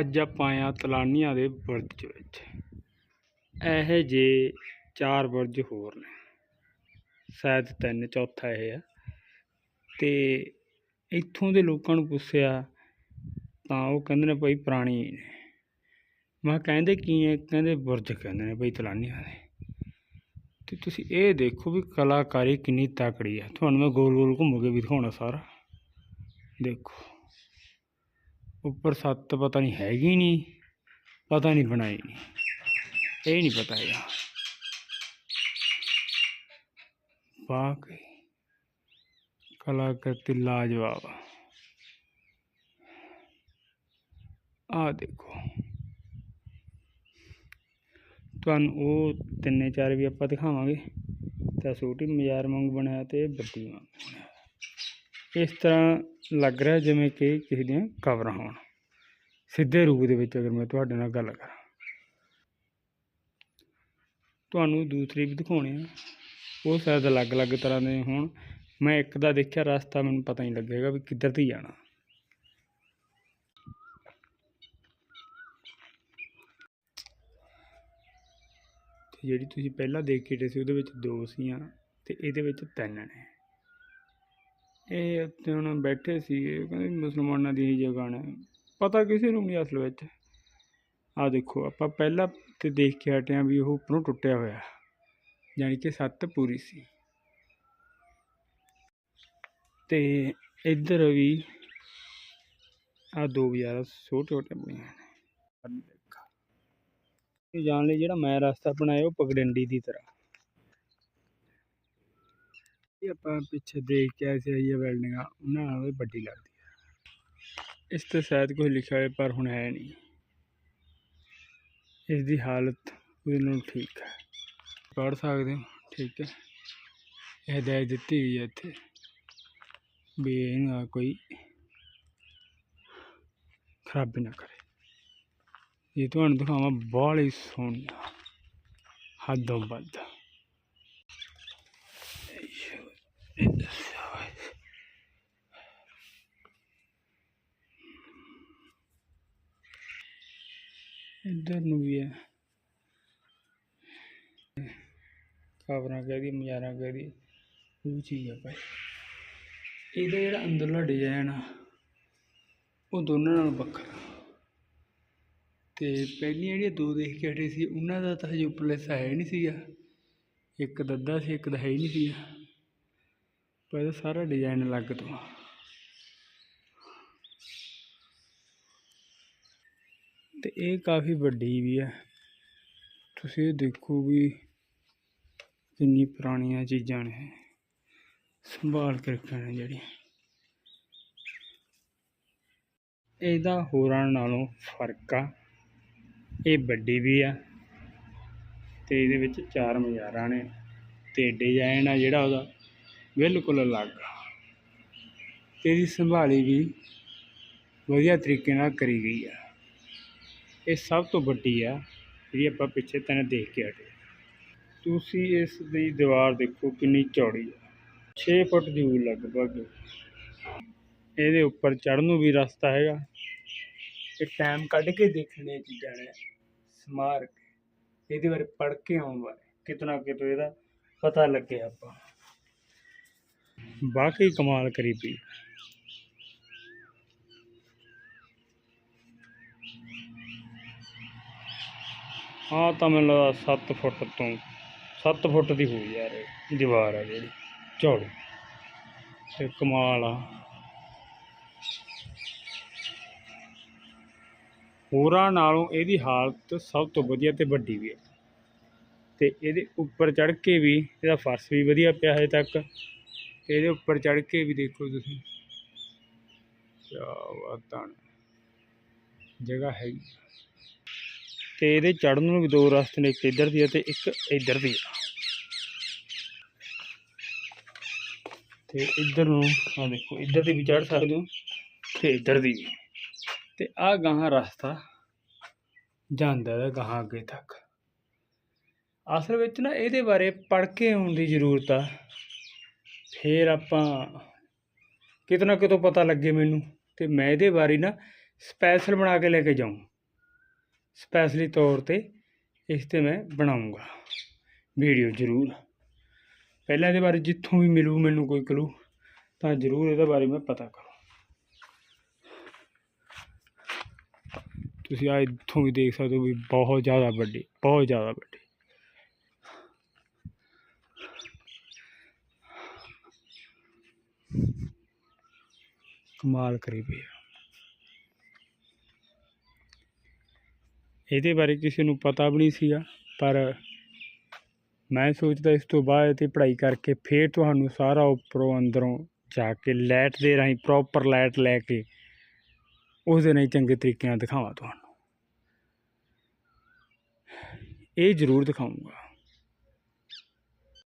ਅੱਜ ਆਪਾਂ ਆ ਤਲਾਨੀਆਂ ਦੇ ਬਰਜ ਵਿੱਚ। ਇਹ ਜੇ ਚਾਰ ਬੁਰਜ ਹੋਰ ਨੇ। ਸ਼ਾਇਦ ਤਿੰਨ, ਚੌਥਾ ਇਹ ਆ। ਅਤੇ ਇੱਥੋਂ ਦੇ ਲੋਕਾਂ ਨੂੰ ਪੁੱਛਿਆ ਤਾਂ ਉਹ ਕਹਿੰਦੇ ਨੇ ਭਾਈ ਪੁਰਾਣੀ ਨੇ। ਮੈਂ ਕਿਹਾ ਕਹਿੰਦੇ ਕੀ ਹੈ ਕਹਿੰਦੇ ਬੁਰਜ ਕਹਿੰਦੇ ਨੇ ਭਾਈ ਤਲਾਨੀਆਂ ਦੇ। ਅਤੇ ਤੁਸੀਂ ਇਹ ਦੇਖੋ ਵੀ ਕਲਾਕਾਰੀ ਕਿੰਨੀ ਤਕੜੀ ਹੈ ਤੁਹਾਨੂੰ ਮੈਂ ਗੋਲ ਗੋਲ ਘੁੰਮ ਕੇ ਵੀ ਦਿਖਾਉਣਾ ਸਾਰਾ। ਦੇਖੋ। ਉੱਪਰ ਸੱਤ ਪਤਾ ਨਹੀਂ ਹੈਗੀ ਨਹੀਂ, ਪਤਾ ਨਹੀਂ ਬਣਾਈ ਇਹ ਨਹੀਂ ਪਤਾ ਹੈਗਾ। ਬਾਕੀ ਕਲਾਕ੍ਰਿਤੀ ਲਾਜਵਾਬ। ਆ ਆਹ ਦੇਖੋ। ਤੁਹਾਨੂੰ ਉਹ ਤਿੰਨੇ ਚਾਰ ਵੀ ਆਪਾਂ ਦਿਖਾਵਾਂਗੇ। ਤਾਂ ਛੋਟੀ ਮਜ਼ਾਰ ਵਾਂਗ ਬਣਿਆ ਤੇ ਵੱਡੀ ਵਾਂਗ। ਬਣਿਆ ਇਸ ਤਰ੍ਹਾਂ ਲੱਗ ਰਿਹਾ ਜਿਵੇਂ ਕਿ ਕਿਸੇ ਦੀਆਂ ਕਵਰਾਂ ਹੋਣ। ਸਿੱਧੇ ਰੂਪ ਦੇ ਵਿੱਚ ਅਗਰ ਮੈਂ ਤੁਹਾਡੇ ਨਾਲ ਗੱਲ ਕਰਾਂ। ਤੁਹਾਨੂੰ ਦੂਸਰੀ ਵੀ ਦਿਖਾਉਣੇ ਆ। ਉਹ ਸ਼ਾਇਦ ਅਲੱਗ-ਅਲੱਗ ਤਰ੍ਹਾਂ ਦੇ ਹੋਣ। ਮੈਂ ਇੱਕ ਦਾ ਦੇਖਿਆ, ਰਸਤਾ ਮੈਨੂੰ ਪਤਾ ਨਹੀਂ ਲੱਗੇਗਾ ਵੀ ਕਿੱਧਰ 'ਤੇ ਜਾਣਾ। ਤੇ ਜਿਹੜੀ ਤੁਸੀਂ ਪਹਿਲਾਂ ਦੇਖ ਕੇ ਸੀ, ਉਹਦੇ ਵਿੱਚ ਦੋ ਸੀਆਂ ਤੇ ਇਹਦੇ ਵਿੱਚ ਤਿੰਨ ਨੇ। ਇਹ ਉੱਤੇ ਹੁਣ ਬੈਠੇ ਸੀਗੇ ਕਹਿੰਦੇ ਮੁਸਲਮਾਨਾਂ ਦੀ ਹੀ ਜਗ੍ਹਾ ਨੇ। ਪਤਾ ਕਿਸੇ ਨੂੰ ਨਹੀਂ ਅਸਲ ਵਿੱਚ। ਆ ਦੇਖੋ, ਆਪਾਂ ਪਹਿਲਾਂ ਤੇ ਦੇਖ ਕੇ ਹਟੇ ਹਾਂ ਵੀ ਉਹ ਉੱਪਰੋਂ ਟੁੱਟਿਆ ਹੋਇਆ। ਯਾਨੀ ਕਿ ਸੱਤ ਪੂਰੀ ਸੀ। ਤੇ ਇੱਧਰ ਵੀ ਆ ਦੋ ਬਾਜ਼ਾਰ ਛੋਟੇ ਛੋਟੇ ਬਣੀਆਂ ਨੇ। ਜਾਣ ਲਈ ਜਿਹੜਾ ਮੈਂ ਰਸਤਾ ਬਣਾਇਆ, ਉਹ ਪਗਡੰਡੀ ਦੀ ਤਰ੍ਹਾਂ। ਇਹ ਆਪਾਂ ਪਿੱਛੇ ਦੇਖ ਕੇ ਆਏ ਸੀ ਇਹ ਬਿਲਡਿੰਗਾਂ ਉਹਨਾਂ ਨਾਲੋਂ ਵੱਡੀ ਲੱਗਦੀ ਹੈ ਇਸ ਤੇ ਸ਼ਾਇਦ ਕੁਝ ਲਿਖਿਆ ਹੋਇਆ ਪਰ ਹੁਣ ਹੈ ਨਹੀਂ। ਇਸ ਦੀ ਹਾਲਤ ਉਹਦੇ ਠੀਕ ਹੈ। ਪੜ੍ਹ ਸਕਦੇ ਹੋ, ਠੀਕ ਹੈ। ਇਹ ਹਦਾਇਤ ਦਿੱਤੀ ਗਈ ਹੈ ਇੱਥੇ ਵੀ ਇਹਨਾਂ ਕੋਈ ਖਰਾਬੀ ਨਾ ਕਰੇ। ਇਹ ਤੁਹਾਨੂੰ ਦਿਖਾਵਾਂ, ਬਾਹਲੀ ਸੋਹਣੀ ਹੱਦੋਂ ਵੱਧ। ਇੱਧਰ ਨੂੰ ਵੀ ਹੈ। ਖਬਰਾਂ ਕਹਿ ਦੀ ਮਜ਼ਾਰਾਂ ਕਹਿ ਦੀ ਉਹ ਚੀਜ਼ ਆ ਭਾਈ। ਇਹਦਾ ਜਿਹੜਾ ਅੰਦਰਲਾ ਡਿਜ਼ਾਈਨ ਆ, ਉਹ ਦੋਨਾਂ ਨਾਲ ਵੱਖਰਾ। ਤੇ ਪਹਿਲੀਆਂ ਜਿਹੜੀਆਂ ਦੋ ਦੇਖ ਕੇ ਹਟੇ ਸੀ, ਉਹਨਾਂ ਦਾ ਤਾਂ ਹਜੇ ਉੱਪਰਲੇ ਹਿੱਸਾ ਹੈ ਨਹੀਂ ਸੀਗਾ। ਇੱਕ ਦੱਦਾ ਸੀ, ਇੱਕ ਦਾ ਹੈ ਹੀ ਨਹੀਂ ਸੀਗਾ। ਪਰ ਸਾਰਾ ਡਿਜ਼ਾਈਨ ਅਲੱਗ ਤੋਂ ਆ। ਤੇ ਇਹ ਕਾਫੀ ਵੱਡੀ ਵੀ ਹੈ। ਤੁਸੀਂ ਇਹ ਦੇਖੋ ਵੀ ਕਿੰਨੀ ਪੁਰਾਣੀਆਂ ਚੀਜ਼ਾਂ ਨੇ। ਸੰਭਾਲ ਕੇ ਰੱਖੀਆਂ ਜਿਹੜੀਆਂ। ਇਹਦਾ ਹੋਰਾਂ ਨਾਲੋਂ ਫ਼ਰਕ ਆ। ਇਹ ਵੱਡੀ ਵੀ ਆ ਤੇ ਇਹਦੇ ਵਿੱਚ ਚਾਰ ਮਜ਼ਾਰਾਂ ਨੇ। ਤੇ ਡਿਜ਼ਾਈਨ ਆ ਜਿਹੜਾ ਉਹਦਾ ਬਿਲਕੁਲ ਅਲੱਗ ਆ। ਤੇ ਇਹਦੀ ਸੰਭਾਲੀ ਵੀ ਵਧੀਆ ਤਰੀਕੇ ਨਾਲ ਕਰੀ ਗਈ ਆ। ਇਹ ਸਭ ਤੋਂ ਵੱਡੀ ਆ, ਜਿਹੜੀ ਆਪਾਂ ਪਿੱਛੇ ਤੈਨੂੰ ਦੇਖ ਕੇ ਹਟੇ। ਤੁਸੀਂ ਇਸ ਦੀ ਦੀਵਾਰ ਦੇਖੋ ਕਿੰਨੀ ਚੌੜੀ ਆ। 6 ਫੁੱਟ ਦੀ ਹੋਊ ਲਗਭਗ। ਇਹਦੇ ਉੱਪਰ ਚੜ੍ਹਨ ਨੂੰ ਵੀ ਰਸਤਾ ਹੈਗਾ। ਇਹ ਟਾਈਮ ਕੱਢ ਕੇ ਦੇਖਣੇ ਚੀਜ਼ਾਂ ਨੇ ਸਮਾਰਕ ਇਹਦੇ ਬਾਰੇ ਪੜ੍ਹ ਕੇ ਆਉਣ ਬਾਰੇ ਕਿਤਨਾ ਕਿਤੋਂ ਇਹਦਾ ਪਤਾ ਲੱਗੇ ਆਪਾਂ। ਬਾਕੀ ਕਮਾਲ ਕਰੀ ਪਈ। ਹਾਂ ਤਾਂ ਮੈਨੂੰ ਲੱਗਦਾ 7 ਫੁੱਟ ਤੋਂ 7 ਫੁੱਟ ਦੀ ਹੋਈ ਯਾਰ ਇਹ ਦੀਵਾਰ ਆ ਜਿਹੜੀ ਚੌੜੀ ਤੇ ਕਮਾਲ ਆ। ਹੋਰਾਂ ਨਾਲੋਂ ਇਹਦੀ ਹਾਲਤ ਸਭ ਤੋਂ ਵਧੀਆ ਤੇ ਵੱਡੀ ਵੀ ਹੈ ਤੇ ਇਹਦੇ ਉੱਪਰ ਚੜ੍ਹ ਕੇ ਵੀ ਇਹਦਾ ਫਰਸ਼ ਵੀ ਵਧੀਆ ਪਿਆ ਹਜੇ ਤੱਕ। ਤੇ ਇਹਦੇ ਉੱਪਰ ਚੜ੍ਹ ਕੇ ਵੀ ਦੇਖੋ ਤੁਸੀਂ। ਕਿਆ ਬਾਤਾਂ ਜਗ੍ਹਾ ਹੈਗੀ। ਤੇ ਇਹਦੇ ਚੜ੍ਹਨ ਨੂੰ ਵੀ ਦੋ ਰਸਤੇ ਨੇ, ਇੱਕ ਇੱਧਰ ਦੀ ਆ ਤੇ ਇੱਕ ਇੱਧਰ ਦੀ ਆ। ਤੇ ਇੱਧਰ ਨੂੰ ਆ ਦੇਖੋ, ਇੱਧਰ ਦੀ ਵੀ ਚੜ੍ਹ ਸਕਦੇ ਹੋ ਤੇ ਇੱਧਰ ਦੀ ਵੀ। ਤੇ ਆ ਗਾਹਾਂ ਰਸਤਾ ਜਾਂਦਾ ਹੈ ਗਾਹਾਂ ਅੱਗੇ ਤੱਕ। ਅਸਲ ਵਿੱਚ ਨਾ ਇਹਦੇ ਬਾਰੇ ਪੜ੍ਹ ਕੇ ਆਉਣ ਦੀ ਜ਼ਰੂਰਤ ਆ। ਫਿਰ ਆਪਾਂ ਕਿਤਨਾ ਕਿਤੋਂ ਪਤਾ ਲੱਗੇ ਮੈਨੂੰ, ਤੇ ਮੈਂ ਇਹਦੇ ਬਾਰੇ ਨਾ ਸਪੈਸ਼ਲ ਬਣਾ ਕੇ ਲੈ ਕੇ ਜਾਊਂ। ਸਪੈਸ਼ਲੀ ਤੌਰ ਤੇ ਇਸ ਤੇ ਮੈਂ ਬਣਾਉਂਗਾ। ਵੀਡੀਓ ਜ਼ਰੂਰ। ਪਹਿਲਾਂ ਇਹਦੇ ਬਾਰੇ ਜਿੱਥੋਂ ਵੀ ਮਿਲੂ, ਮੈਨੂੰ ਕੋਈ ਕਲੂ ਤਾਂ ਜ਼ਰੂਰ ਇਹਦੇ ਬਾਰੇ ਮੈਂ ਪਤਾ ਕਰੂੰ। ਤੁਸੀਂ ਆ ਇੱਥੋਂ ਵੀ ਦੇਖ ਸਕਦੇ ਹੋ ਵੀ ਬਹੁਤ ਜ਼ਿਆਦਾ ਵੱਡੀ, ਬਹੁਤ ਜ਼ਿਆਦਾ ਵੱਡੀ। ਕਮਾਲ ਕਰੀ ਪਈ ਇਹਦੇ ਬਾਰੇ ਕਿਸੇ ਨੂੰ ਪਤਾ ਵੀ ਨਹੀਂ ਸੀਗਾ, ਪਰ ਮੈਂ ਸੋਚਦਾ ਇਸ ਤੋਂ ਬਾਅਦ ਤੇ ਪੜ੍ਹਾਈ ਕਰਕੇ ਫੇਰ ਤੁਹਾਨੂੰ ਸਾਰਾ ਉੱਪਰੋਂ ਅੰਦਰੋਂ ਜਾ ਕੇ ਲਾਈਟ ਦੇ ਰਾਹੀਂ ਪ੍ਰੋਪਰ ਲਾਈਟ ਲੈ ਕੇ ਉਸ ਦੇ ਨਾਲ ਚੰਗੇ ਤਰੀਕੇ ਨਾਲ ਦਿਖਾਵਾਂ ਤੁਹਾਨੂੰ। ਇਹ ਜ਼ਰੂਰ ਦਿਖਾਊਂਗਾ